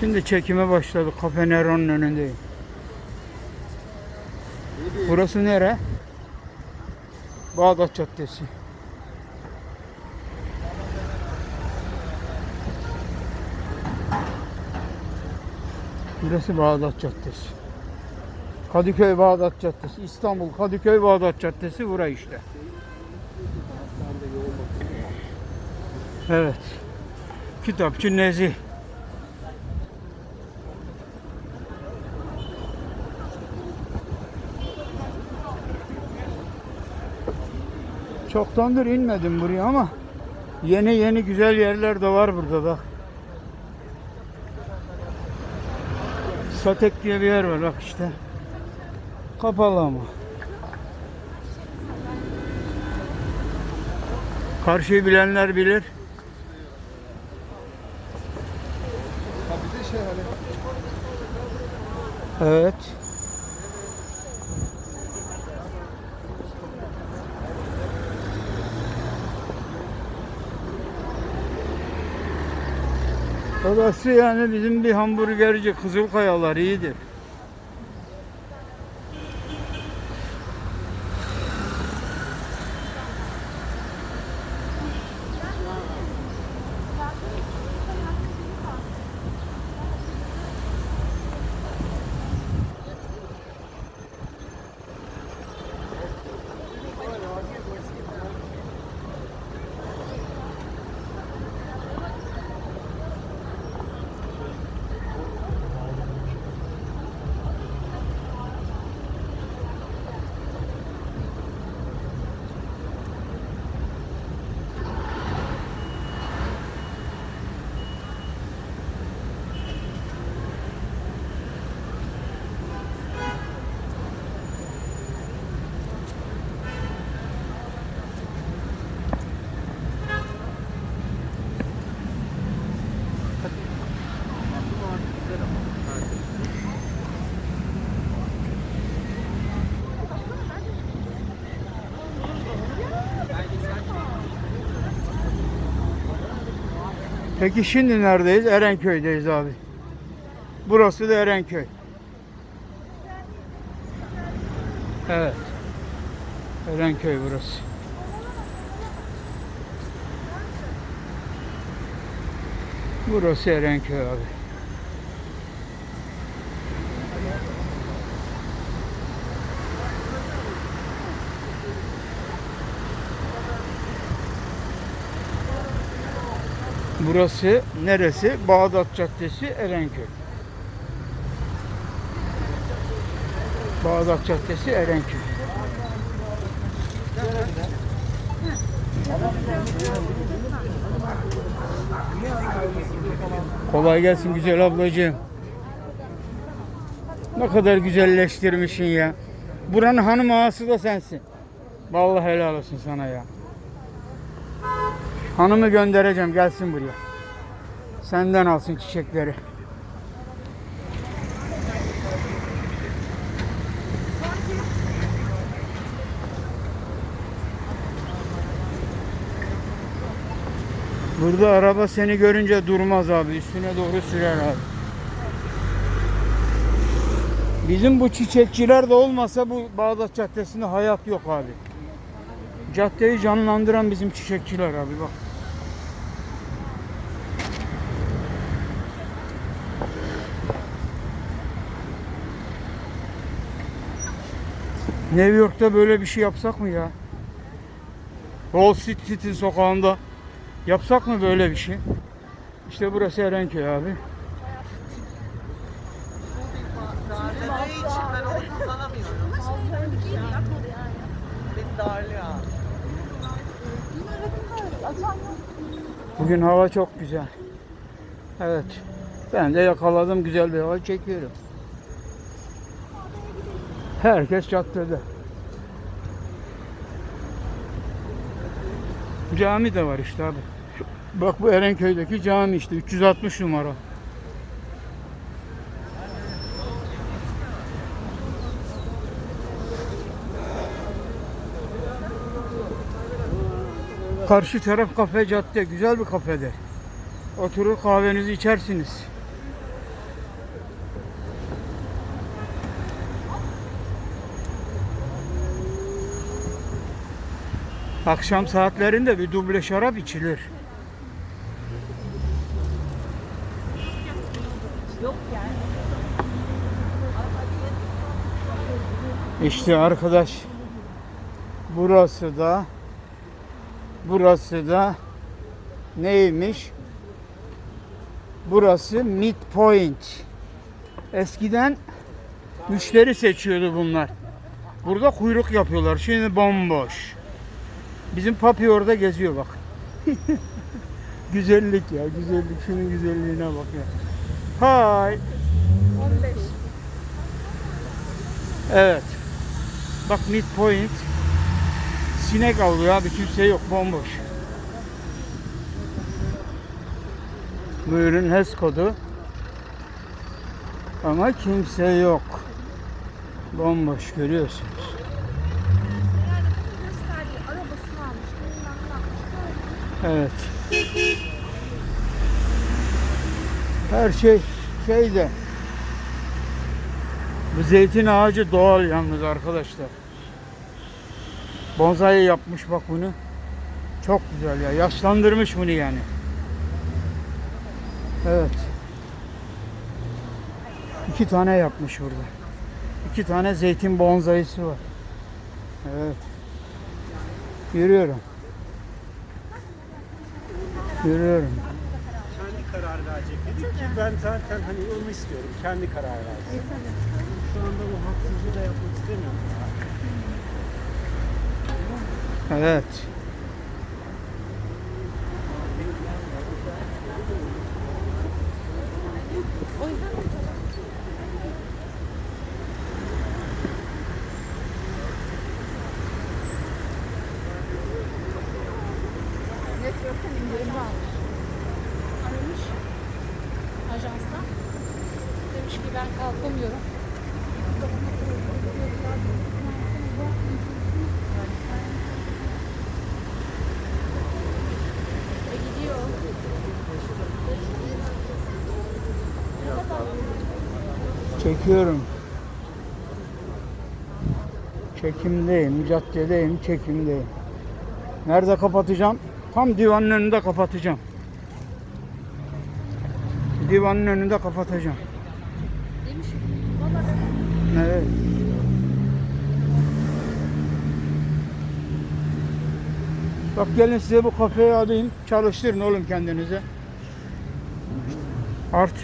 Şimdi çekime başladık. Kafe Nero'nun önündeyim. Burası nere? Bağdat Caddesi. Burası Bağdat Caddesi. Kadıköy Bağdat Caddesi. İstanbul Kadıköy Bağdat Caddesi burası işte. Evet. Kitapçı Nezih. Çoktandır inmedim buraya ama yeni yeni güzel yerler de var burada bak. Satek diye bir yer var bak işte. Kapalı ama. Karşıyı bilenler bilir. Evet. Orası yani bizim bir hamburgerci Kızılkayalar iyidir. Peki şimdi neredeyiz? Erenköy'deyiz abi. Burası da Erenköy. Evet. Erenköy burası. Burası Erenköy abi. Burası neresi? Bağdat Caddesi, Erenköy. Bağdat Caddesi, Erenköy. Kolay gelsin güzel ablacığım. Ne kadar güzelleştirmişsin ya. Buranın hanım ağası da sensin. Vallahi helal olsun sana ya. Hanımı göndereceğim gelsin buraya. Senden alsın çiçekleri. Burada araba seni görünce durmaz abi. Üstüne doğru sürer abi. Bizim bu çiçekçiler de olmasa bu Bağdat Caddesi'nde hayat yok abi. Caddeyi canlandıran bizim çiçekçiler abi bak. New York'ta böyle bir şey yapsak mı ya? Wall Street'in sokağında yapsak mı böyle bir şey? İşte burası Erenköy abi. Bugün hava çok güzel. Evet. Ben de yakaladım güzel bir hava çekiyorum. Herkes caddede. Cami de var işte abi. Bak bu Erenköy'deki cami işte 360 numara. Karşı taraf kafe cadde. Güzel bir kafedir. Oturur kahvenizi içersiniz. Akşam saatlerinde bir duble şarap içilir. İşte arkadaş burası da burası da neymiş? Burası Midpoint. Eskiden müşteri seçiyordu bunlar. Burada kuyruk yapıyorlar. Şimdi bomboş. Bizim papi orada geziyor bak. güzellik ya, güzellik. Şunun güzelliğine bak ya. Hay. 15. Evet. Bak midpoint. Sinek avlıyor abi kimse yok bomboş. Bu ürün HES kodu. Ama kimse yok. Bomboş görüyorsunuz. Yani gösterdiği arabasını almış. Bilmem ne yapmış. Evet. Her şey şeyde. Bu zeytin ağacı doğal yalnız arkadaşlar. Bonsai yapmış bak bunu. Çok güzel ya. Yaşlandırmış bunu yani. Evet. İki tane yapmış burada. İki tane zeytin bonsaisi var. Evet. Yürüyorum. Yürüyorum. kendi karar verecek dedik ki ben zaten hani onu istiyorum. Kendi karar versin. Şu anda bu haksızlığı da yapmak istemiyorum. Evet. Network'ten indirim almış. Aramış. Ajanstan. Demiş ki ben kalkamıyorum. Gidiyor. Çekiyorum. Çekimdeyim, caddedeyim, çekimdeyim. Nerede kapatacağım? Tam divanın önünde kapatacağım. Divanın önünde kapatacağım. Evet. Bak gelin size bu kafeyi alayım. Çalıştırın oğlum kendinize. Art